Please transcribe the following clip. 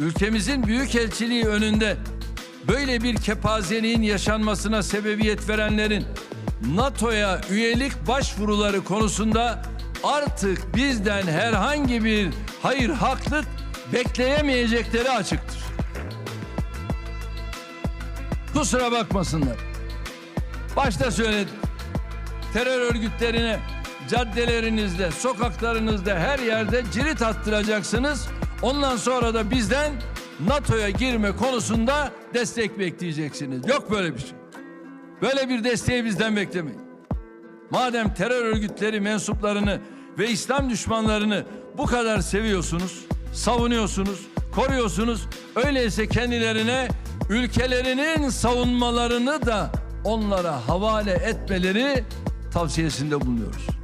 ülkemizin büyükelçiliği önünde böyle bir kepazeliğin yaşanmasına sebebiyet verenlerin NATO'ya üyelik başvuruları konusunda artık bizden herhangi bir hayır haklık bekleyemeyecekleri açıktır. Kusura bakmasınlar. Başta söyledim. Terör örgütlerine caddelerinizde, sokaklarınızda her yerde cirit attıracaksınız. Ondan sonra da bizden NATO'ya girme konusunda destek bekleyeceksiniz. Yok böyle bir şey. Böyle bir desteği bizden beklemeyin. Madem terör örgütleri mensuplarını ve İslam düşmanlarını bu kadar seviyorsunuz, savunuyorsunuz, koruyorsunuz, öyleyse kendilerine ülkelerinin savunmalarını da onlara havale etmeleri tavsiyesinde bulunuyoruz.